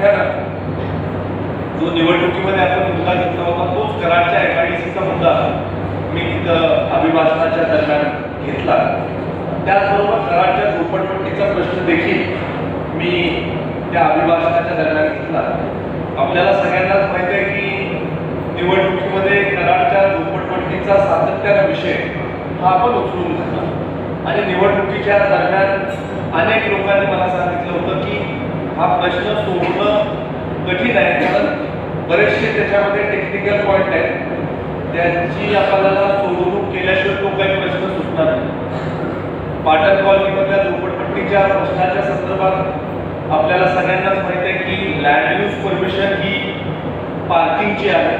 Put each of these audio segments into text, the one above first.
निमित्तानं जो निवडणुकीमध्ये आपण मुद्दा घेतला होता तोच कराडच्या एम आय डी सीचा मुद्दा मी तिथं अभिभाषणाच्या दरम्यान घेतला. त्याचबरोबर कराडच्या झोपडपट्टीचा प्रश्न देखील मी त्या अभिभाषणाच्या दरम्यान घेतला. आपल्याला सगळ्यांनाच माहिती आहे की निवडणुकीमध्ये कराडच्या झोपडपट्टीचा सातत्यानं विषय हा आपण उचलून घेतला आणि निवडणुकीच्या दरम्यान अनेक लोकांनी मला सांगितलं होतं की हा प्रश्न सोडणं कठीण आहे कारण बरेचसे त्याच्यामध्ये टेक्निकल पॉईंट आहेत. त्यांची आपल्याला सोडवणूक केल्याशिवाय तो काही प्रश्न सुटणार नाही. पाटण कॉलनीमधल्या झोपडपट्टीच्या प्रश्नाच्या संदर्भात आपल्याला सगळ्यांनाच माहिती आहे की लँड यूज परमिशन ही पार्किंगची आहे.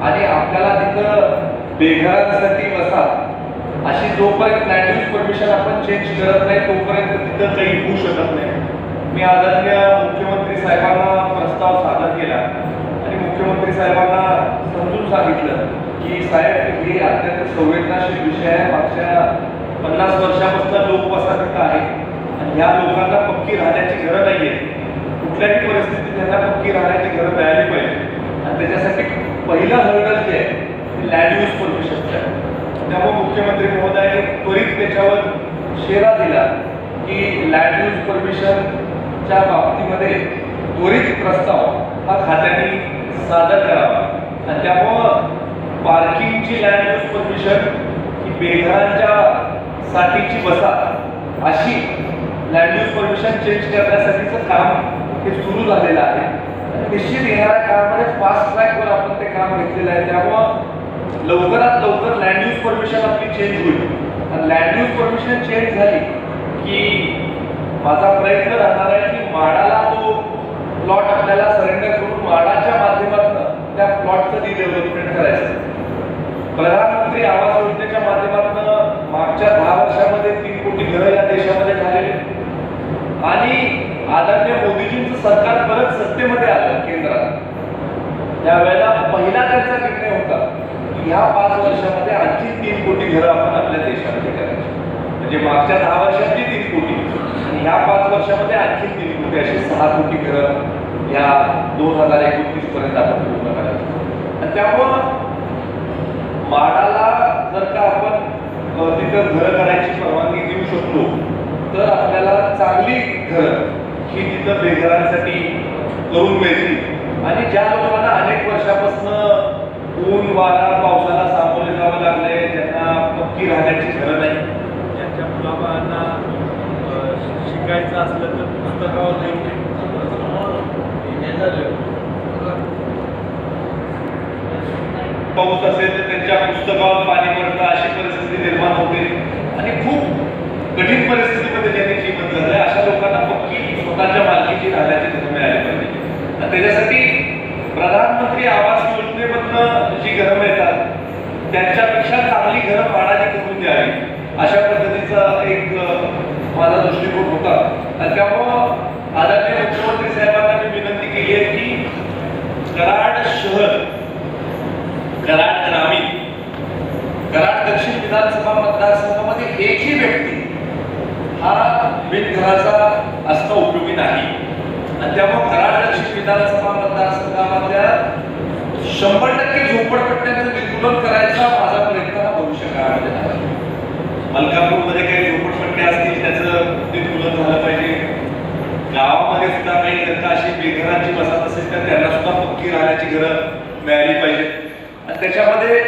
आणि आपल्याला तिथं बेघरांसाठी बसा अशी जोपर्यंत लँड यूज परमिशन आपण चेंज करत नाही तोपर्यंत तिथं काही होऊ शकत नाही. मी आदरणीय मुख्यमंत्री साहेबांना प्रस्ताव सादर केला आणि मुख्यमंत्री साहेबांना समजून सांगितलं की साहेब हे अत्यंत संवेदनाशील विषय आहे. मागच्या पन्नास वर्षापासून लोकवसाहत इथं आहे आणि ह्या लोकांना पक्की राहण्याची गरज नाहीये. कुठल्याही परिस्थितीत त्यांना पक्की राहण्याची गरज मिळाली पाहिजे. आणि त्याच्यासाठी पहिला हर्डल जे आहे ते लँड यूज परमिशनचं आहे. त्यामुळे मुख्यमंत्री महोदयांनी त्वरित त्याच्यावर शेरा दिला की लँड यूज च्या बाबतीमध्ये त्वरित प्रस्ताव हा खात्याने सादर करावा. आणि त्यामुळं पार्किंगची लँड यूज परमिशन ही बेघरांच्या साठीची बसा अशी लँड यूज परमिशन चेंज करण्यासाठीचं काम हे सुरू झालेलं आहे. निश्चित येणाऱ्या काळामध्ये फास्ट ट्रॅकवर आपण ते काम घेतलेलं आहे. त्यामुळं लवकरात लवकर लँड यूज परमिशन आपली चेंज होईल. आणि लँड यूज परमिशन चेंज झाली की माझा प्रयत्न राहणार आहे की माडाला तो प्लॉट आपल्याला सरेंडर करून माडाच्या माध्यमातून त्या प्लॉटचं रिडेव्हलपमेंट करायचं. प्रधानमंत्री आवास योजनेच्या माध्यमातून मागच्या दहा वर्षामध्ये तीन कोटी घरं या देशामध्ये झालेले आणि आदरणीय मोदीजींचं सरकार परत सत्तेमध्ये आलं केंद्रात. त्यावेळेला पहिला त्यांचा निर्णय होता की ह्या पाच वर्षामध्ये आणखी तीन कोटी घरं आपण आपल्या देशामध्ये करायची. म्हणजे मागच्या दहा वर्षातली तीन कोटी आणि ह्या पाच वर्षामध्ये आणखी तीन कोटी अशी सहा कोटी घरं या दोन हजार एकोणतीस पर्यंत आपण पूर्ण करायचं. आणि त्यामुळं माडाला जर का आपण तिथं घरं करायची परवानगी देऊ शकतो तर आपल्याला चांगली घरं ही तिथं बेघरांसाठी करून मिळतील. आणि ज्या लोकांना अनेक वर्षापासून ऊन वारा पावसाला सामोरे जावं लागले त्यांना पक्की राहण्याची घरं नाही त्यांच्या मुलाबाळांना शिकायचं असलं तर पुस्तकावर पाऊस असेल तर त्यांच्या पुस्तकावर पाणी पडतं अशी परिस्थिती निर्माण होते. आणि खूप कठीण परिस्थितीमध्ये त्यांनी जीवन जगलंय. अशा लोकांना पक्की स्वतःच्या मालकीची राहण्याची धर्म मिळाली पाहिजे. आणि त्याच्यासाठी प्रधानमंत्री आवास योजनेमधनं जी घरं मिळतात त्यांच्यापेक्षा चांगली घरं पाण्याची करून द्यावी. अशा पद्धतीचा एक माझा दृष्टिकोन होता. आणि त्यामुळं हो. आदरणीय मुख्यमंत्री साहेबांना मी विनंती केली आहे की कराड शहर कराड ग्रामीण कराड दक्षिण विधानसभा मतदारसंघामध्ये एकही व्यक्ती हा बिनघराचा असणं उपयोगी नाही. आणि त्यामुळे कराड दक्षिण विधानसभा मतदारसंघामधल्या शंभर टक्के झोपडपट्ट्यांचं निर्मूलन करायचा माझा प्रयत्न भविष्य काळामध्ये मलकापूरमध्ये काही झोपड झोपडपट्ट्या असतील त्याचं निर्मूलन झालं पाहिजे. गावामध्ये सुद्धा काही जर अशी बेघरांची बसत असेल तर त्यांना सुद्धा पक्की राहण्याची घरं मिळाली पाहिजे. आणि त्याच्यामध्ये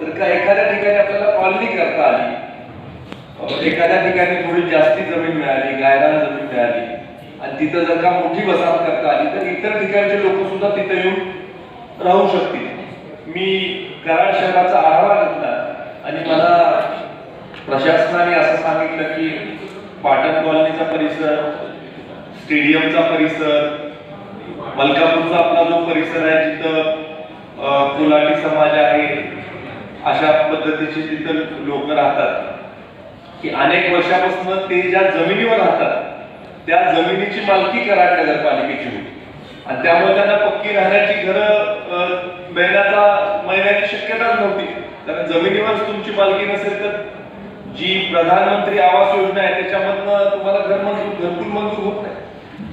जर का एखाद्या ठिकाणी आपल्याला कॉलनी करता आली एखाद्या ठिकाणी थोडी जास्ती जमीन मिळाली गायरान जमीन मिळाली आणि तिथं जर का मोठी वसाहत करता आली तर इतर ठिकाणचे लोक सुद्धा तिथं येऊन राहू शकतील. मी कराड शहराचा आढावा घेतला आणि मला प्रशासनाने असं सांगितलं की पाटण कॉलनीचा परिसर स्टेडियमचा परिसर मलकापूरचा आपला जो परिसर आहे जिथं कोलाटी समाज आहे अशा पद्धतीचे तिथं लोक राहतात. की अनेक वर्षापासून ते ज्या जमिनीवर राहतात त्या जमिनीची मालकी कराड नगरपालिकेची होती. आणि त्यामुळे त्यांना पक्की राहण्याची घरं महिन्याचा महिन्याची शक्यताच नव्हती. कारण जमिनीवरच तुमची मालकी नसेल तर जी प्रधानमंत्री आवास योजना आहे त्याच्यामधनं तुम्हाला घर मंजूर घरकुल मंजूर होत नाही.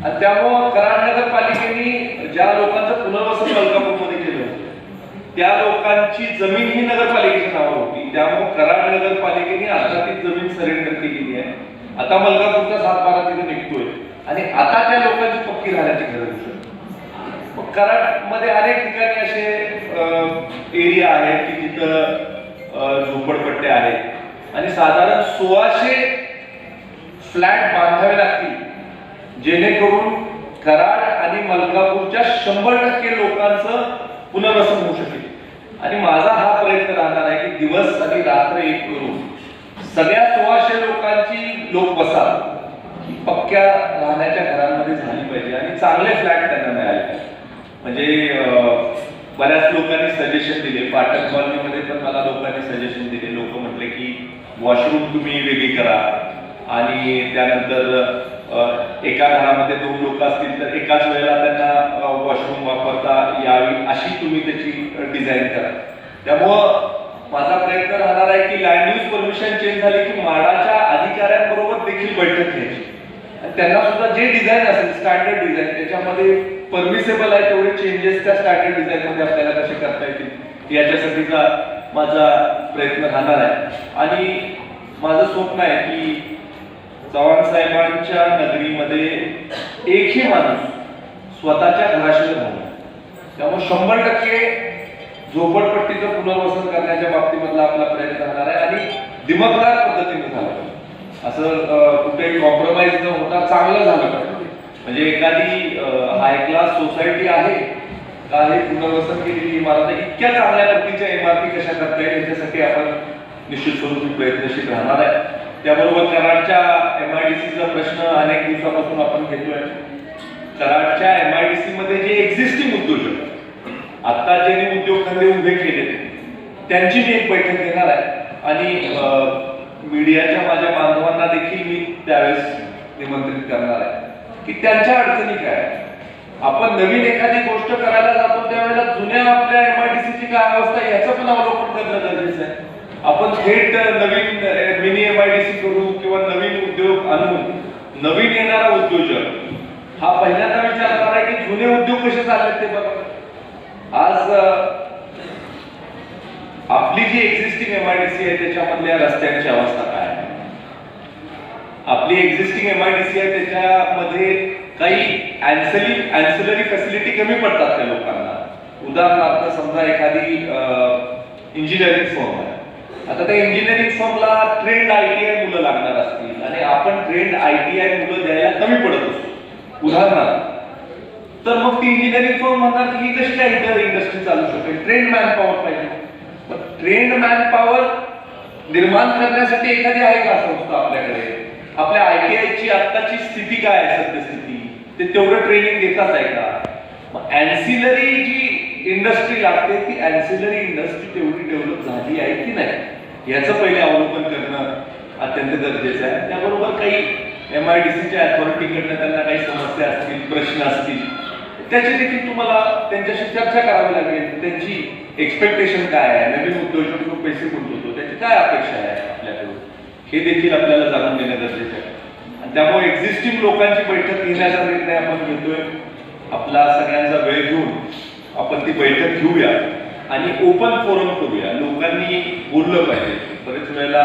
आणि त्यामुळं कराड नगरपालिकेने ज्या लोकांचं पुनर्वसन मलकापूरमध्ये केलं होतं त्या लोकांची जमीन ही नगरपालिकेच्या नावावर होती. त्यामुळे कराड नगरपालिकेने आता ती जमीन सरेंडर केलेली आहे. आता मलकापूरचा सात बारा तिथे निघतोय. आणि आता त्या लोकांची पक्की राहण्याची गरज आहे. शकते मग कराडमध्ये अनेक ठिकाणी असे एरिया आहेत की जिथं झोपडपट्टे झोपडपट्ट्या आहेत. आणि साधारण सोळाशे फ्लॅट बांधावे लागतील. जेणेकरून कराड आणि मलकापूरच्या शंभर टक्के लोकांचं पुनर्वसन होऊ शकेल. आणि माझा हा प्रयत्न राहणार आहे की दिवस आणि रात्र एक करून सगळ्या सोळाशे लोकांची लोक बसा पक्क्या राहण्याच्या घरांमध्ये झाली पाहिजे आणि चांगले फ्लॅट त्यांना मिळाले म्हणजे बऱ्याच लोकांनी सजेशन दिले. पाठक कॉलनीमध्ये पण मला लोकांनी सजेशन दिले. लोक म्हटले की वॉशरूम तुम्ही वेगळी करा. आणि त्यानंतर एका घरामध्ये दोन लोक असतील तर एकाच वेळेला त्यांना वॉशरूम वापरता यावी अशी तुम्ही त्याची डिझाईन करा. त्यामुळं माझा प्रयत्न राहणार आहे की लँड यूज परमिशन चेंज झाली की माडाच्या अधिकाऱ्यांबरोबर देखील बैठक घ्यायची. आणि त्यांना सुद्धा जे डिझाईन असेल स्टँडर्ड डिझाईन त्याच्यामध्ये परमिसेबल आहे तेवढे चेंजेस त्या स्टँडर्ड डिझाईन मध्ये आपल्याला कसे करता येतील याच्यासाठीचा माझा प्रयत्न राहणार आहे. आणि माझं स्वप्न आहे की चव्हाण साहेबांच्या नगरीमध्ये एकही माणूस स्वतःच्या घराशिवाय झाला त्यामुळे शंभर टक्के झोपडपट्टीचं पुनर्वसन करण्याच्या बाबतीमधला आपला प्रयत्न राहणार आहे आणि दिमकदार पद्धतीने झालं असं कुठेही कॉम्प्रोमाइज न होता चांगलं झालं पाहिजे. म्हणजे एखादी हाय क्लास सोसायटी आहे काही पुनर्वसन केलेली इमारत आहे. इतक्या चांगल्या पद्धतीच्या इमारती कशा करता येईल याच्यासाठी आपण निश्चित स्वरूपी प्रयत्नशील राहणार आहे. त्याबरोबर कराडच्या एम आय डी सीचा प्रश्न अनेक दिवसापासून आपण घेतोय. कराडच्या एम आय डी सी मध्ये जे एक्झिस्टिंग उद्योजक आता ज्यांनी उद्योगधंदे उभे केले त्यांची मी एक बैठक घेणार आहे. आणि मीडियाच्या माझ्या बांधवांना देखील मी त्यावेळेस निमंत्रित करणार आहे. की त्यांच्या अडचणी काय आपण नवीन एखादी गोष्ट करायला जातो त्यावेळेला जुन्या आपल्या एमआयडीसीची काय अवस्था याचं पण अवलोकन करणं गरजेचं आहे. आपण थेट नवीन मिनी एमआयडीसी करू किंवा नवीन उद्योग आणून नवीन येणारा उद्योजक. हा पहिल्यांदा विचार करा की जुने उद्योग कसे चालले ते बघा. आज आपली जी एक्झिस्टिंग एमआयडीसी आहे त्याच्यामधल्या रस्त्यांची अवस्था काय आहे? आपली एक्झिस्टिंग एमआयडीसी आहे त्याच्यामध्ये काही अँसली अँसिलरी फॅसिलिटी कमी पडतात त्या लोकांना. उदाहरणार्थ समजा एखादी इंजिनिअरिंग फॉर्म आहे. आता त्या इंजिनिअरिंग फॉर्मला ट्रेंड आय टी आय मुलं लागणार असतील आणि आपण ट्रेंड आय टी आय मुलं द्यायला कमी पडत असतो. उदाहरणार्थ तर मग ती इंजिनिअरिंग फॉर्म म्हणतात की ही कशी काय इतर इंडस्ट्री चालू शकेल? ट्रेंड मॅन पॉवर पाहिजे. ट्रेंड मॅन पॉवर निर्माण करण्यासाठी एखादी आहे का संस्था आपल्याकडे आपल्या आय टी आयची आत्ताची स्थिती काय आहे सद्यस्थिती ते तेवढं ट्रेनिंग देतात आहे का? मग अँसिलरी जी इंडस्ट्री लागते ती अँसिलरी इंडस्ट्री तेवढी डेव्हलप झाली आहे की नाही? याचं पहिले अवलोकन करणं अत्यंत गरजेचं आहे. त्याबरोबर काही एम आय डी सीच्या अथॉरिटीकडनं त्यांना काही समस्या असतील प्रश्न असतील त्याची देखील तुम्हाला त्यांच्याशी चर्चा करावी लागेल. त्यांची एक्सपेक्टेशन काय आहे? नवीन उद्योजक पैसे गुंतवतो त्याची काय अपेक्षा आहे आपल्याकडून? हे देखील आपल्याला जाणून घेणं गरजेचं आहे. त्यामुळे एक्झिस्टिंग लोकांची बैठक घेण्याचा निर्णय आपण घेतोय आपला सगळ्यांचा वेळ घेऊन आपण ती बैठक घेऊया आणि ओपन फोरम करूया. लोकांनी बोललं पाहिजे. बरेच वेळेला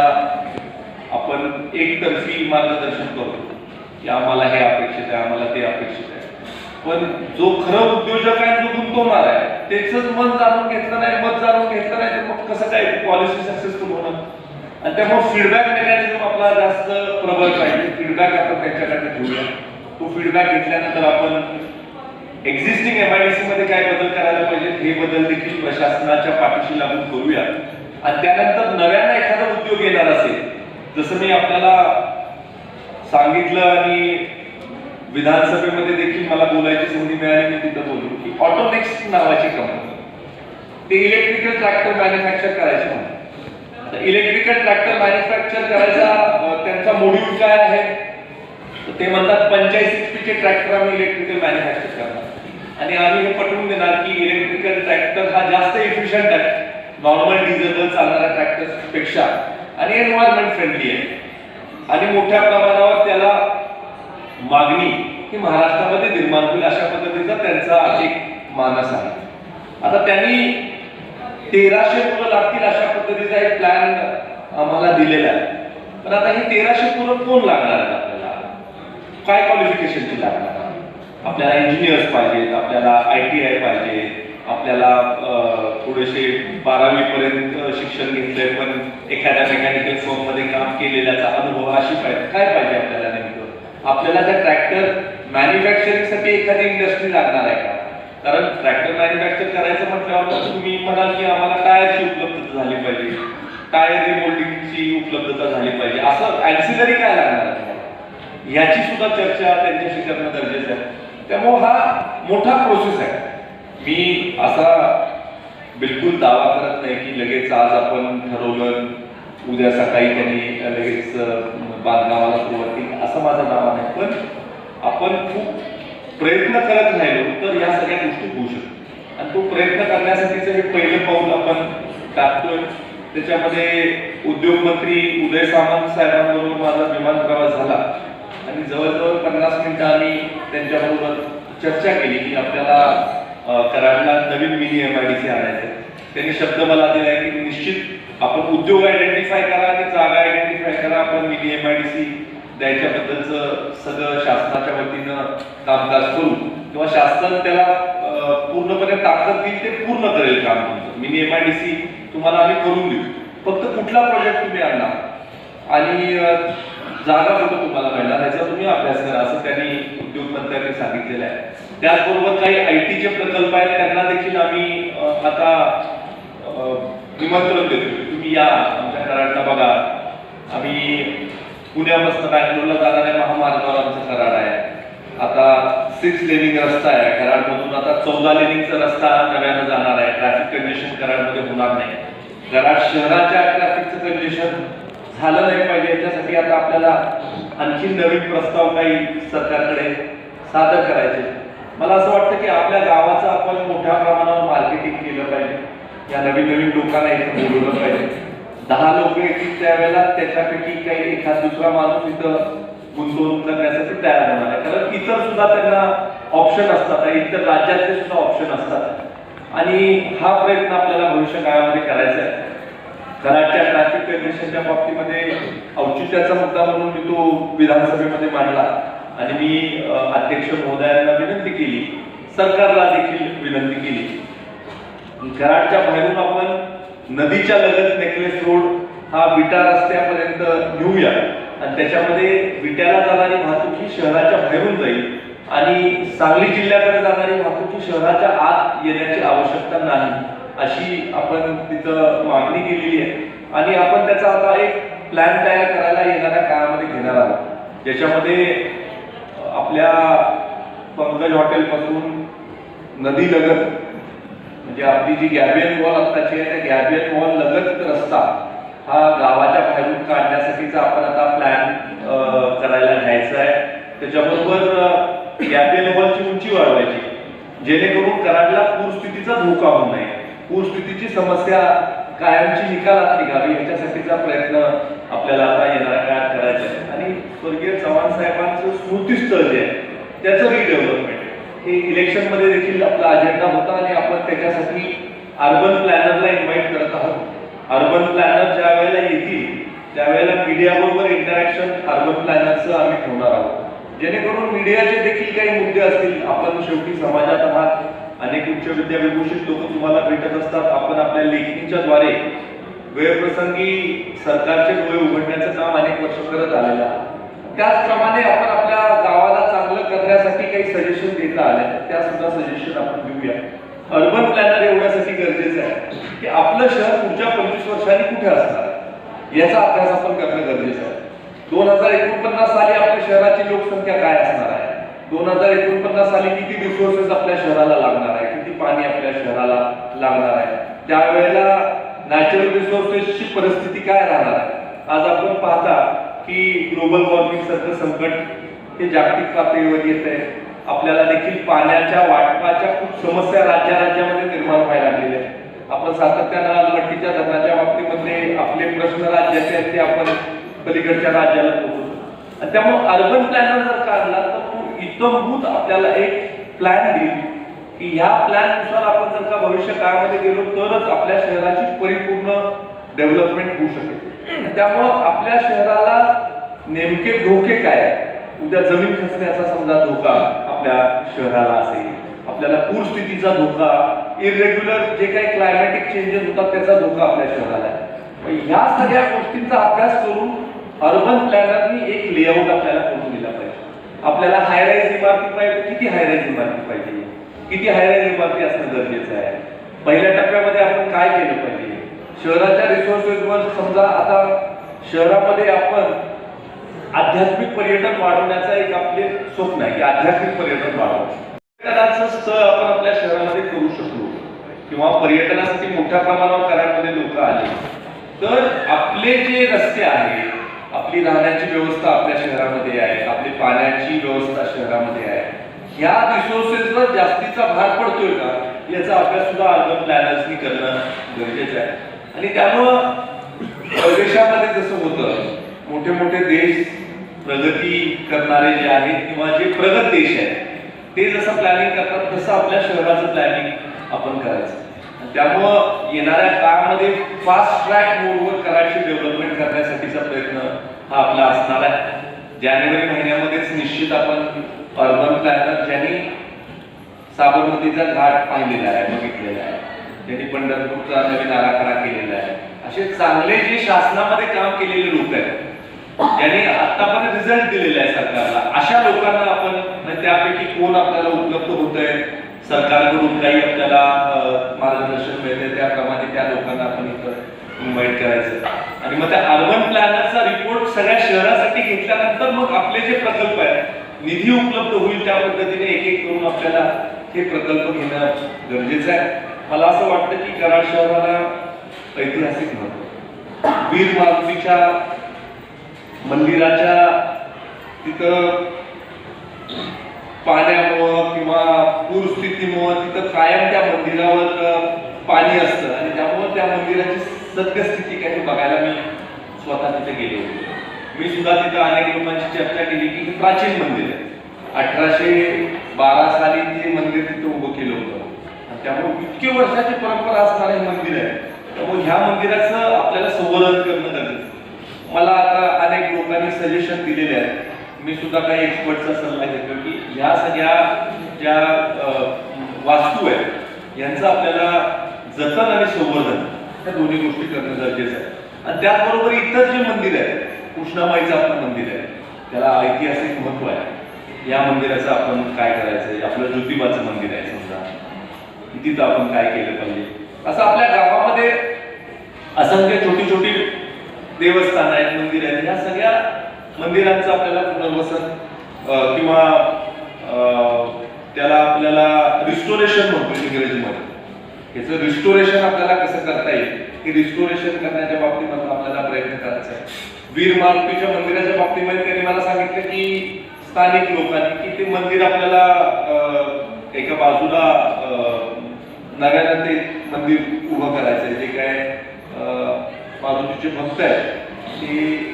आपण एकतर्फी मार्गदर्शन करतो की आम्हाला हे अपेक्षित आहे आम्हाला ते अपेक्षित आहे. पण जो खरं उद्योजक आहे जो गुंतवणार आहे. त्याच मत जाणून घेतलं नाही मत जाणून घेतलं नाही तर मग कसं काय? पॉलिसी सक्सेसफुल होणार? आणि त्यामुळे फीडबॅक मेकॅनिझम आपला जास्त प्रबळ पाहिजे. फीडबॅक आपण त्यांच्याकडे घेऊया. तो फीडबॅक घेतल्यानंतर आपण एक्झिस्टिंग एम आयमध्ये काय बदल करायला पाहिजे हे बदल देखील प्रशासनाच्या पाठीशी लागून करूया. आणि त्यानंतर नव्यानं एखादा उद्योग येणार असेल जसं मी आपल्याला सांगितलं आणि विधानसभेमध्ये देखील मला बोलायची संधी मिळाली मी तिथं बोललो की ऑटोनेक्स नावाची कंपनी ते इलेक्ट्रिकल ट्रॅक्टर मॅन्युफॅक्चर करायचे म्हणून. इलेक्ट्रिकल ट्रॅक्टर मॅन्युफॅक्चर करायचा त्यांचा मोड्यूल काय आहे? तर ते म्हणतात पंचाळीस एचपीचे ट्रॅक्टर आम्ही इलेक्ट्रिकल मॅन्युफॅक्चर करणार. आणि आम्ही हे पटवून देणार की इलेक्ट्रिकल ट्रॅक्टर हा जास्त इफिशियंट आहे. नॉर्मल डिझेलवर चालणाऱ्या ट्रॅक्टरपेक्षा. आणि एन्व्हायरमेंट फ्रेंडली आहे. आणि मोठ्या प्रमाणावर त्याला मागणी ही महाराष्ट्रामध्ये निर्माण होईल अशा पद्धतीचा त्यांचा एक मानस आहे. आता त्यांनी तेराशे मुलं लागतील अशा पद्धतीचा एक प्लॅन आम्हाला दिलेला आहे. पण आता हे तेराशे मुलं कोण लागणार आहेत आपल्याला? काय क्वालिफिकेशनची लागणार आपल्याला इंजिनियर्स पाहिजेत आपल्याला आय टी आय पाहिजे आपल्याला थोडेसे बारावी पर्यंत शिक्षण घेतलंय पण एखाद्या मेकॅनिकल फर्ममध्ये काम केलेल्याचा अनुभव अशी पाहिजे. काय पाहिजे आपल्याला नेमकं? आपल्याला त्या ट्रॅक्टर मॅन्युफॅक्चरिंगसाठी एखादी इंडस्ट्री लागणार आहे का? कारण ट्रॅक्टर मॅन्युफॅक्चर करायचं म्हटल्यावर तुम्ही म्हणाल की आम्हाला टायरची उपलब्धता झाली पाहिजे. टायर रिमोल्डिंगची उपलब्धता झाली पाहिजे. असं ऍन्सिलरी काय लागणार याची सुद्धा चर्चा त्यांच्याशी करणं गरजेचं आहे. त्यामुळं हा मोठा प्रोसेस आहे. मी असा बिलकुल दावा करत नाही की लगेच आज आपण ठरवलं उद्या सकाळी त्यांनी लगेच बांधकामाला सुरुवात केली असं माझा दावा नाही. पण आपण खूप प्रयत्न करत राहिलो तर या सगळ्या गोष्टी होऊ शकतात. आणि तो प्रयत्न करण्यासाठीचं हे पहिलं पाऊल आपण टाकतोय. त्याच्यामध्ये उद्योग मंत्री उदय सामंत साहेबांबरोबर माझा विमान प्रवास झाला. आणि जवळजवळ पन्नास मिनिटं आम्ही त्यांच्याबरोबर चर्चा केली की आपल्याला अं, कराडला नवीन mini M I D C आणायचं त्यांनी शब्द मला दिलाय की निश्चित आपण उद्योग आयडेंटिफाय करा आणि जागा आयडेंटिफाय करा आपण mini M I D C द्यायच्याबद्दलचं सगळं शासनाच्या वतीनं कामकाज करू. किंवा शासन त्याला पूर्णपणे ताकद देईल ते पूर्ण करेल काम तुमचं. Mini M I D C तुम्हाला आम्ही करून देऊ. फक्त कुठला प्रोजेक्ट तुम्ही आणणार? आणि जागा कुठं तुम्हाला मिळणार? याचा तुम्ही अभ्यास करा. असं त्यांनी उद्योगमंत्र्यांनी सांगितलेलं आहे. त्याचबरोबर काही आय टीचे प्रकल्प आहेत. त्यांना देखील आम्ही आता निमंत्रण देतो तुम्ही या. आमच्या कराडला बघा. आम्ही पुण्यापासून बँगलोरला जाणाऱ्या महामार्गावर आमचं कराड आहे. आता सिक्स लेनिंग रस्ता आहे. कराडमधून आता चौदा लेनिंगचा रस्ता नव्यानं जाणार आहे. ट्रॅफिक कंडिशन कराडमध्ये होणार नाही. कराड शहराच्या ट्रॅफिकचं कंडिशन झालं नाही पाहिजे. याच्यासाठी आता आपल्याला आणखी नवीन प्रस्ताव काही सरकारकडे सादर करायचे. मला असं वाटतं की आपल्या गावाचं आपण मोठ्या प्रमाणावर मार्केटिंग केलं पाहिजे. या नवीन नवीन लोकांना इथं बोलवलं पाहिजे. दहा लोक येतील त्यावेळेला त्याच्यापैकी काही एखाद दुसरा माणूस इथं गुंतवणूक करण्यासाठी तयार होणार आहे. कारण इतर सुद्धा त्यांना ऑप्शन असतात आणि इतर राज्यातले सुद्धा ऑप्शन असतात. आणि हा प्रयत्न आपल्याला भविष्य काळामध्ये करायचा आहे. कराडच्या ट्रॅफिक कंडिशनच्या बाबतीमध्ये औचित्याचा मुद्दा म्हणून मी तो विधानसभेमध्ये मांडला. आणि मी अध्यक्ष महोदयांना विनंती केली. सरकारला देखील विनंती केली. कराडच्या बाहेरून आपण नदीच्या लगत नेकलेस रोड हा विटा रस्त्यापर्यंत घेऊया आणि त्याच्यामध्ये विट्याला जाणारी वाहतूक ही शहराच्या बाहेरून जाईल. आणि सांगली जिल्ह्याकडे जाणारी वाहतूक ही शहराच्या आत येण्याची आवश्यकता नाही अशी आपण तिथं मागणी केलेली आहे. आणि आपण त्याचा आता एक प्लॅन तयार करायला येणाऱ्या काळामध्ये घेणार आहोत. ज्याच्यामध्ये आपल्या पंकज हॉटेलपासून नदी लगत म्हणजे आपली जी गॅबियन वॉल आत्ताची आहे त्या गॅबियन वॉल लगत रस्ता हा गावाच्या बाहेरून काढण्यासाठीचा आपण आता प्लॅन करायला घ्यायचा आहे. त्याच्याबरोबर गॅबियन वॉलची उंची वाढवायची. जेणेकरून कराडला पूरस्थितीचा धोका होऊ नये. पूरस्थितीची समस्या कायमची निकालात निघावी याच्यासाठीचा प्रयत्न आपल्याला आता येणाऱ्या काळात करायचा आहे. आणि स्वर्गीय चव्हाण साहेबांचं स्मृतीस्थळ जे आहे त्याचं रिडेव्हलपमेंट हे इलेक्शनमध्ये देखील आपला अजेंडा होता आणि आपण त्याच्यासाठी अर्बन प्लॅनरला इन्व्हाइट करत आहोत. अर्बन प्लॅनर ज्या वेळेला येतील त्यावेळेला मीडिया बरोबर इंटरॅक्शन अर्बन प्लॅनरचं आम्ही ठेवणार आहोत. जेणेकरून मीडियाचे देखील काही मुद्दे असतील आपण शेवटी समाजात आहात. अनेक उच्च विद्याविभूषित लोक तुम्हाला भेटत असतात. आपण आपल्या लेखणीच्या द्वारे वेळप्रसंगी सरकारचे डोळे उघडण्याचं काम अनेक वर्ष करत आलेलं आहे त्याचप्रमाणे आपण आपल्या करण्यासाठी काही सजेशन देता आले त्या सुद्धा सजेशन आपण घेऊया. अर्बन प्लॅनर एवढ्यासाठी गरजेचं आहे की आपलं शहर पुढच्या पंचवीस वर्षांनी कुठे असणार? याचा अभ्यास आपण करणं गरजेचं आहे. दोन हजार एकोणपन्नास साली आपल्या शहराची लोकसंख्या काय असणार आहे? दोन हजार एकोणपन्नास साली किती रिसोर्सेस आपल्या शहराला लागणार आहे? किती पाणी आपल्या शहराला लागणार आहे? त्यावेळेला नॅचरल रिसोर्सेसची परिस्थिती काय राहणार आहे? आज आपण पाहता की ग्लोबल वॉर्मिंग सारखं संकट हे जागतिक पातळीवर येत आहे आपल्याला देखील पाण्याच्या वाटपाच्या खूप समस्या राज्या राज्यामध्ये निर्माण व्हायला लागलेल्या आहेत. आपण सातत्यानं अलमट्टीच्या धरणाच्या बाबतीमध्ये आपले प्रश्न राज्याचे आहेत ते आपण पलीकडच्या राज्याला पोहोचतो आणि त्यामुळे अर्बन प्लॅनर जर काढला तर तो इतंभूत आपल्याला एक प्लॅन देईल. की ह्या प्लॅननुसार आपण जर का भविष्य काळामध्ये गेलो तरच आपल्या शहराची परिपूर्ण डेव्हलपमेंट होऊ शकेल. त्यामुळं आपल्या शहराला नेमके धोके काय आहे उद्या जमीन खचण्याचा समजा धोका आपल्या शहराला असेल आपल्याला पूरस्थितीचा धोका इरेग्युलर जे काही क्लायमॅटिक चेंजेस होतात त्याचा धोका आपल्या शहराला आहे. मग ह्या सगळ्या गोष्टींचा अभ्यास करून अर्बन प्लॅनरनी एक लेआउट आपल्याला करून दिला पाहिजे. आपल्याला हायराईज इमारती पाहिजे किती हायराईज इमारती पाहिजे? किती हायराईज इमारती असणं गरजेचं आहे? पहिल्या टप्प्यामध्ये आपण काय केलं पाहिजे? शहराच्या रिसोर्सेसवर समजा आता शहरामध्ये आपण आध्यात्मिक पर्यटन वाढवण्याचा एक आपले स्वप्न आहे की आध्यात्मिक पर्यटन वाढवणं. पर्यटनाचं स्थळ आपण आपल्या शहरामध्ये करू शकलो. किंवा पर्यटनासाठी मोठ्या प्रमाणावर कराडमध्ये लोक आले. तर आपले जे रस्ते आहेत आपली राहण्याची व्यवस्था आपल्या शहरामध्ये आहे आपली पाण्याची व्यवस्था शहरामध्ये आहे. ह्या रिसोर्सेसवर जास्तीचा भार पडतोय का? याचा अभ्यास सुद्धा अर्बन प्लॅनर्सनी करणं गरजेचं आहे. आणि त्यामुळं परदेशामध्ये जसं होतं मोठे मोठे देश प्रगती करणारे जे आहेत किंवा जे प्रगत देश आहेत ते जसं प्लॅनिंग करतात तसं आपल्या शहराचं प्लॅनिंग आपण करायचं. त्यामुळं येणाऱ्या काळामध्ये फास्ट ट्रॅक मोडवर करायची डेव्हलपमेंट करण्यासाठीचा प्रयत्न हा आपला असणार आहे. जानेवारी महिन्यामध्येच निश्चित आपण अर्बन प्लॅनर ज्यांनी साबरमतीचा घाट पाहिलेला आहे बघितलेला आहे ज्यांनी पंढरपूरचा नवीन आराखडा केलेला आहे असे चांगले जे शासनामध्ये काम केलेले लोक आहेत ज्यांनी आतापर्यंत रिझल्ट दिलेला आहे सरकारला. अशा लोकांना आपण म्हणजे त्यापैकी कोण आपल्याला उपलब्ध होत आहे? सरकारकडून काही आपल्याला मार्गदर्शन मिळते त्याप्रमाणे त्या लोकांना आपण इथं इन्व्हाइट करायचं. आणि मग त्या अर्बन प्लॅनरचा रिपोर्ट सगळ्या शहरासाठी घेतल्यानंतर मग आपले जे प्रकल्प आहेत निधी उपलब्ध होईल त्या पद्धतीने एक एक करून आपल्याला हे प्रकल्प घेणं गरजेचं आहे. मला असं वाटतं की कराड शहराला ऐतिहासिक महत्त्व वीर मारुतीच्या मंदिराच्या तिथं पाण्यामुळं किंवा पूरस्थितीमुळं तिथं कायम त्या मंदिरावर पाणी असतं. आणि त्यामुळं त्या मंदिराची सद्यस्थिती काही बघायला मी स्वतः तिथे गेलो होतो. मी सुद्धा तिथं अनेक लोकांची चर्चा केली की हे प्राचीन मंदिर आहे. अठराशे बारा साली ते मंदिर तिथं उभं केलं होतं. आणि त्यामुळे इतके वर्षाची परंपरा असणारं हे मंदिर आहे. त्यामुळे ह्या मंदिराचं आपल्याला संवर्धन करणं गरजेचं मला आता लोकांनी सजेशन दिलेले आहेत. मी सुद्धा काही एक्सपर्टचा सल्ला घेतो की ह्या सगळ्या ज्या वास्तू आहेत यांचं आपल्याला जतन आणि संवर्धन या दोन्ही गोष्टी करणं गरजेचं आहे. आणि त्याचबरोबर इतर जे मंदिर आहे कृष्णामाईचं आपलं मंदिर आहे त्याला ऐतिहासिक महत्त्व आहे. या मंदिराचं आपण काय करायचं आपलं ज्योतिबाचं मंदिर आहे समजा. तिथं आपण काय केलं पाहिजे? असं आपल्या गावामध्ये असंख्य छोटी छोटी देवस्थान आहेत मंदिर आहेत. ह्या सगळ्या मंदिरांचं आपल्याला पुनर्वसन किंवा त्याला आपल्याला रिस्टोरेशन म्हणतो इंग्रजीमध्ये. ह्याचं रिस्टोरेशन आपल्याला कसं करता येईल? हे रिस्टोरेशन करण्याच्या बाबतीमध्ये आपल्याला प्रयत्न करायचा आहे. वीर मारुतीच्या मंदिराच्या बाबतीमध्ये त्यांनी मला सांगितलं की स्थानिक लोकांनी की ते मंदिर आपल्याला एका बाजूला नव्यानं ते मंदिर उभं करायचं आहे जे काय अं, मारुतीचे भक्त आहेत ते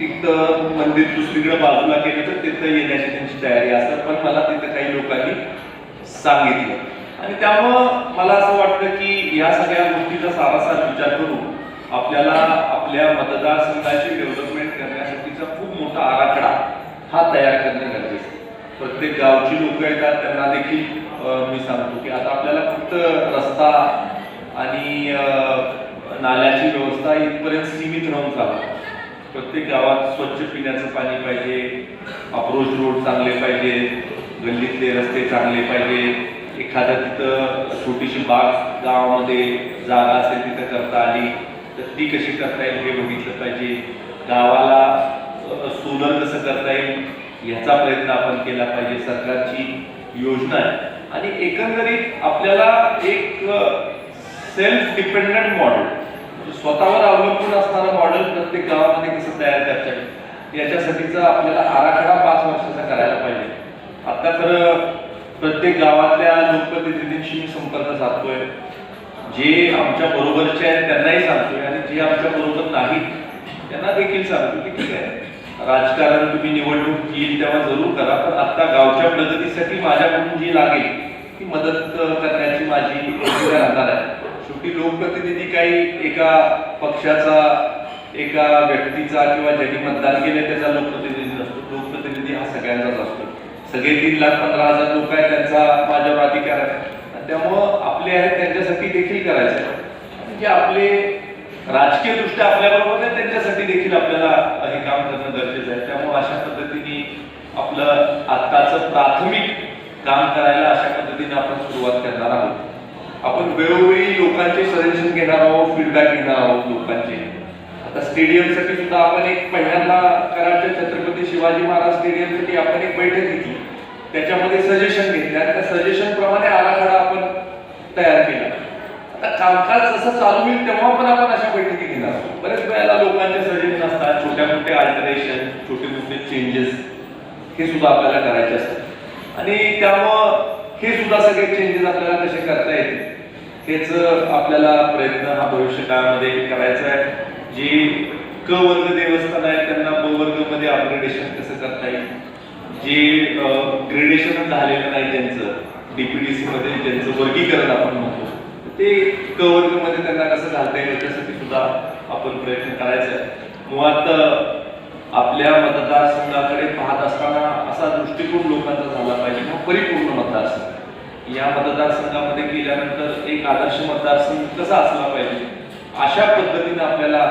तिथं मंदिर दुसरीकडे बाजूला केलं तर तिथं येण्याची त्यांची तयारी असं पण मला तिथं काही लोकांनी सांगितलं. आणि त्यामुळं मला असं वाटतं की या सगळ्या गोष्टीचा सारासार विचार करून आपल्याला आपल्या मतदारसंघाची डेव्हलपमेंट करण्यासाठीचा खूप मोठा आराखडा हा तयार करणे गरजेचं प्रत्येक गावची लोक येतात त्यांना देखील मी सांगतो की आता आपल्याला फक्त रस्ता आणि नाल्याची व्यवस्था इथपर्यंत सीमित राहून चालत. प्रत्येक गावात स्वच्छ पिण्याचं पाणी पाहिजे अप्रोच रोड चांगले पाहिजे गल्लीतले रस्ते चांगले पाहिजे. एखाद्या तिथं छोटीशी बाग गावामध्ये जागा असेल तिथं करता आली तर ती कशी करता येईल हे बघितलं पाहिजे. गावाला करता येईल ह्याचा प्रयत्न आपण केला पाहिजे. सरकारची योजना आहे. आणि एकंदरीत आपल्याला एक सेल्फ डिपेंडंट मॉडेल स्वतःवर अवलंबून असणारं मॉडेल प्रत्येक गावामध्ये कसं तयार करता येईल याच्यासाठीचा आपल्याला आराखडा पाच वर्षाचा करायला पाहिजे. आता तर प्रत्येक गावातल्या लोकप्रतिनिधींशी मी संपर्क साधतोय. जे आमच्या बरोबरचे आहेत त्यांनाही सांगतोय. आणि जे आमच्या बरोबर नाहीत त्यांना देखील सांगतो की ठीक आहे. राजकारण तुम्ही निवडणूक येईल तेव्हा जरूर करा पण आता गावच्या प्रगतीसाठी माझ्याकडून जी लागेल ती मदत करण्याची माझी राहणार आहे. शेवटी लोकप्रतिनिधी काही एका पक्षाचा एका व्यक्तीचा किंवा ज्यांनी मतदान केले त्याचा लोकप्रतिनिधी नसतो लोकप्रतिनिधी हा सगळ्यांचाच असतो. सगळे तीन लाख पंधरा हजार लोक आहेत त्यांचा माझ्यावर अधिकार आहे. त्यामुळं आपले आहेत त्यांच्यासाठी देखील करायचं. जे आपले राजकीय दृष्ट्या आपल्याबरोबर आहे त्यांच्यासाठी देखील आपल्याला हे काम करणं गरजेचं आहे. त्यामुळे अशा पद्धतीने आपलं आत्ताचं प्राथमिक काम करायला अशा पद्धतीने आपण सुरुवात करणार आहोत. आपण वेळोवेळी लोकांचे सजेशन घेणार आहोत फीडबॅक घेणार आहोत लोकांचे. आता स्टेडियमसाठी सुद्धा आपण एक पहिल्यांदा कराडच्या छत्रपती शिवाजी महाराज स्टेडियमसाठी आपण एक बैठक घेतली. त्याच्यामध्ये सजेशन घेतले आणि त्या सजेशन प्रमाणे आराखडा आपण तयार केला. आता कामकाज जसं चालू होईल तेव्हा पण आपण अशा बैठकी घेणार आहोत. बरेच वेळेला लोकांचे सजेशन असतात छोट्या मोठे अल्टरेशन छोटे मोठे चेंजेस हे सुद्धा आपल्याला करायचे असतात. आणि त्यामुळं हे सुद्धा सगळे चेंजेस आपल्याला कसे करता येतील? हेच आपल्याला प्रयत्न हा भविष्य काळामध्ये करायचा आहे. जे क वर्ग देवस्थान आहेत त्यांना ब वर्गमध्ये अपग्रेडेशन कसं करता येईल? जे ग्रेडेशन झालेलं नाही त्यांचं डीपीडीसी मध्ये ज्यांचं वर्गीकरण आपण म्हणतो. ते क वर्गमध्ये त्यांना कसं घालता येईल त्यासाठी सुद्धा आपण प्रयत्न करायचा आहे. मुळात आपल्या मतदारसंघाकडे पाहत असताना असा दृष्टिकोन लोकांचा झाला पाहिजे मग परिपूर्ण मतदारसंघ. या मतदारसंघामध्ये गेल्यानंतर एक आदर्श मतदारसंघ कसा असला पाहिजे? अशा पद्धतीने आपल्याला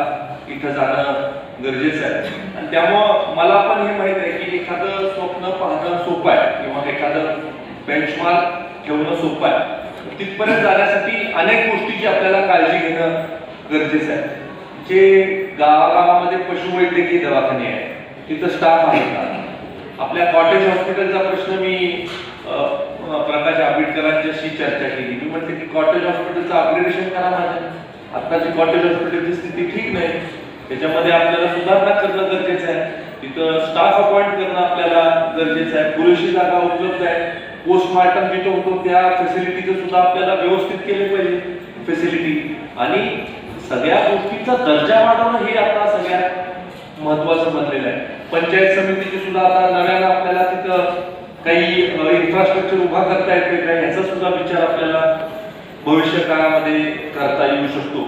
इथं जाणं गरजेचं आहे. आणि त्यामुळं मला पण हे माहीत आहे की एखादं स्वप्न पाहणं सोपं आहे किंवा एखादं बेंचमार्क ठेवणं सोपं आहे. तिथपर्यंत जाण्यासाठी अनेक गोष्टीची आपल्याला काळजी घेणं गरजेचं आहे. जे गावागावामध्ये पशुवैद्यकीय दवाखाने आहेत तिथं स्टाफ आहे का आपल्या कॉटेज हॉस्पिटलचा प्रश्न मी अ, प्रकाश आंबेडकरांच्याशी चर्चा केली. मी म्हटलं की कॉटेज हॉस्पिटलचं अपग्रेडेशन करा माझ्या. आत्ताची कॉटेज हॉस्पिटलची स्थिती ठीक नाही त्याच्यामध्ये आपल्याला सुधारणा करणं गरजेचं आहे. तिथं स्टाफ अपॉइंट करणं आपल्याला गरजेचं आहे. पुरेशी जागा उपलब्ध आहे. पोस्टमार्टम जिथं होतो त्या फॅसिलिटीचं सुद्धा आपल्याला व्यवस्थित केले पाहिजे. फॅसिलिटी आणि सगळ्या गोष्टींचा दर्जा वाढवणं हे आता सगळ्यात महत्वाचं बनलेलं आहे. पंचायत समितीचे सुद्धा आता नव्यानं आपल्याला तिथं काही इन्फ्रास्ट्रक्चर उभा करता येते का? याचा सुद्धा विचार आपल्याला भविष्य काळामध्ये करता येऊ शकतो.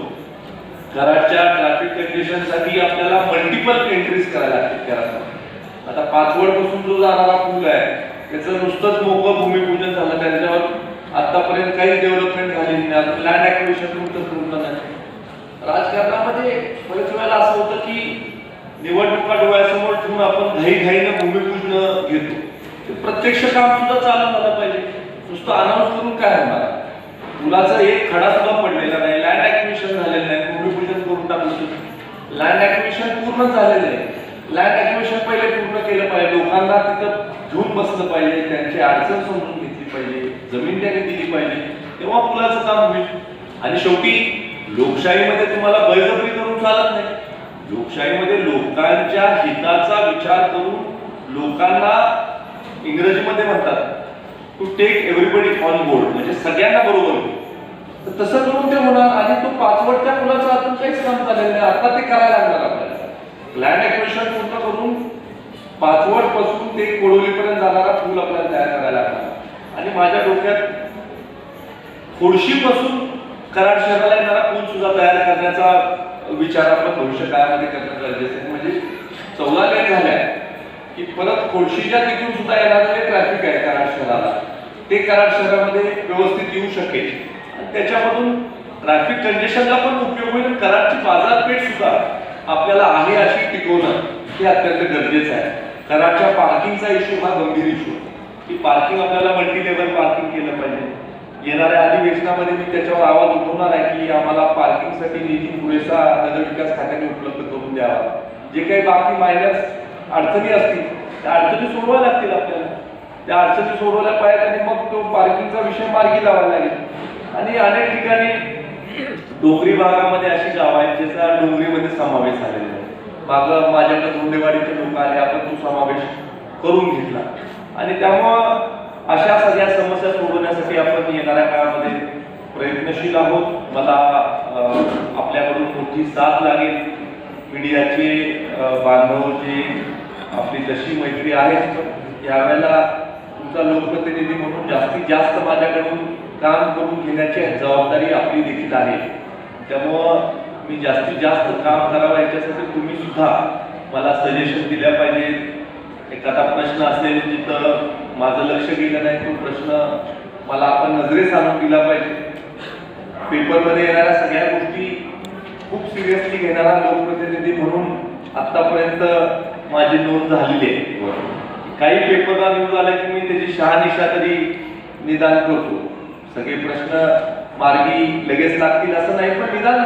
कराडच्या ट्रॅफिक कंडिशनसाठी आपल्याला मल्टिपल एंट्रीज करायला लागतील कराडला आता पाचवडपासून जो जाणारा पूल आहे त्याचं नुसतंच मोकळं भूमिपूजन झालं त्याच्यावर आतापर्यंत काही डेव्हलपमेंट झाली नाही. लँड ॲक्विशन नुकतंच पूर्ण नाही राजकारणामध्ये बरेच वेळेला असं होतं की निवडणुका डोळ्यासमोर ठेवून आपण घाई घाईनं भूमिपूजन घेतो. प्रत्यक्ष काम सुद्धा चालू झालं पाहिजे. नुसतं अनाऊन्स करून काय होणार? पुलाचा एक खडा सुद्धा पडलेला नाही. लँड ऍक्विशन झालेलं नाही. भूमिपूजन करून टाकलं लँड ऍक्विशन पूर्ण झालेलं आहे. लँड ऍक्विशन पहिले पूर्ण केलं पाहिजे. लोकांना तिथं घेऊन बसलं पाहिजे. त्यांची अडचण समजून घेतली पाहिजे. जमीन त्याने दिली पाहिजे. तेव्हा पुलाचं काम होईल. आणि शेवटी लोकशाहीमध्ये तुम्हाला बैजबरी करून चालत नाही. लोकशाहीमध्ये लोकांच्या हिताचा विचार करून लोकांना इंग्रजीमध्ये म्हणतात to take everybody on board म्हणजे सगळ्यांना बरोबर तर तसं करून ते होणार आणि तो पाचवडच्या मुलाचं अजून काहीच काम झालेलं नाही. आता ते करायला लागणार आपल्याला. लँड ऍक्विशन पूर्ण करून पाचवडपासून ते कोडोलीपर्यंत जाणारा पूल आपल्याला तयार करायला लागणार. आणि माझ्या डोक्यात खोडशीपासून कराड शहराला येणारा पूल सुद्धा तयार करण्याचा विचार आपण भविष्य काळामध्ये करणं गरजेचं आहे. म्हणजे चौदा लेन झाल्या. की परत खोडशीच्या तिथून सुद्धा येणारं जे ट्रॅफिक आहे कराड शहराला ते कराड शहरामध्ये व्यवस्थित येऊ शकेल. आणि त्याच्यामधून ट्रॅफिक कंजेशनला पण उपयोग होईल. कराडची बाजारपेठ सुद्धा आपल्याला आहे अशी टिकवणं हे अत्यंत गरजेचं आहे. कराडच्या पार्किंगचा इश्यू हा गंभीर इश्यू की पार्किंग आपल्याला मल्टी लेवल पार्किंग केलं पाहिजे. येणाऱ्या अधिवेशनामध्ये मी त्याच्यावर आवाज उठवणार आहे की आम्हाला पार्किंगसाठी निधी पुरेसा नगर विकास खात्याने उपलब्ध करून द्यावा. जे काही बाकी मायनस अडचणी असतील त्या अडचणी सोडवायला लागतील आपल्याला. त्या अडचणी सोडवल्या पाहिजेत आणि मग तो पार्किंगचा विषय मार्गी लावायला लागेल. आणि अनेक ठिकाणी डोंगरी भागामध्ये अशी गाव आहेत ज्याचा डोंगरीमध्ये समावेश झालेला आहे. मागं माझ्याकडे धोंडेवाडीचे लोक आले आपण तो समावेश करून घेतला. आणि त्यामुळं अशा सगळ्या समस्या सोडवण्यासाठी आपण येणाऱ्या काळामध्ये प्रयत्नशील आहोत. मला आपल्याकडून मोठी साथ लागेल. मीडियाचे अं, बांधव जे आपली जशी मैत्री आहे यावेळेला तुमचा लोकप्रतिनिधी म्हणून जास्तीत जास्त माझ्याकडून काम करून घेण्याची जबाबदारी आपली देखील आहे. त्यामुळं मी जास्तीत जास्त काम करावं याच्यासाठी तुम्ही सुद्धा मला सजेशन दिल्या पाहिजेत. एखादा प्रश्न असेल जिथं माझं लक्ष गेलं नाही तो प्रश्न मला आपण नजरेस आणून दिला पाहिजे. पेपरमध्ये येणाऱ्या सगळ्या गोष्टी खूप सिरियसली घेणारा लोकप्रतिनिधी म्हणून आतापर्यंत माझी नोंद झालेली आहे. काही पेपरला न्यूज आल्या की मी त्याची शहानिशा तरी निदान करतो. सगळे प्रश्न मार्गी लगेच लागतील असं नाही पण निदान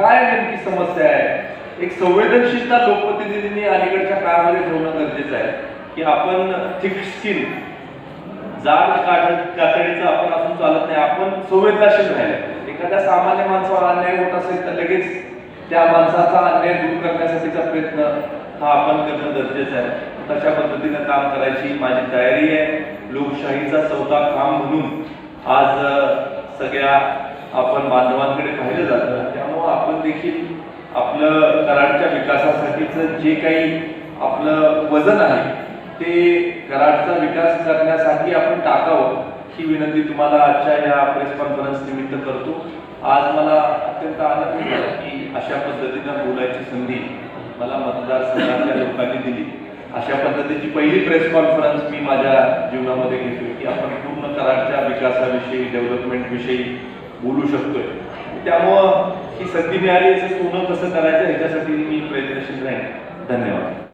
काय नेमकी समस्या आहे? एक संवेदनशीलता लोकप्रतिनिधींनी अलीकडच्या काळामध्ये ठेवणं गरजेचं आहे. की आपण थिक स्किन जाड काठ कातडीचं आपण असून चालत नाही आपण संवेदनाशील राहिलं. एखाद्या सामान्य माणसावर अन्याय होत असेल तर लगेच त्या माणसाचा अन्याय दूर करण्यासाठीचा प्रयत्न हा आपण करणं गरजेचं आहे. तशा पद्धतीनं काम करायची माझी तयारी आहे. लोकशाहीचा चौथा काम म्हणून आज सगळ्या आपण बांधवांकडे पाहिलं जातं. त्यामुळं आपण देखील आपलं कराडच्या विकासासाठीचं जे काही आपलं वजन आहे ते कराडचा विकास करण्यासाठी आपण टाकावं. ही विनंती तुम्हाला आजच्या या प्रेस कॉन्फरन्स निमित्त करतो. आज मला अत्यंत आनंद झाला की अशा पद्धतीनं बोलायची संधी मला मतदारसंघातल्या लोकांनी दिली. अशा पद्धतीची पहिली प्रेस कॉन्फरन्स मी माझ्या जीवनामध्ये घेतोय की आपण पूर्ण कराडच्या विकासाविषयी डेव्हलपमेंट विषयी बोलू शकतोय. त्यामुळं ही संधी मिळाली याचं सोनं कसं करायचं ह्याच्यासाठी मी प्रयत्नशील राहीन. धन्यवाद.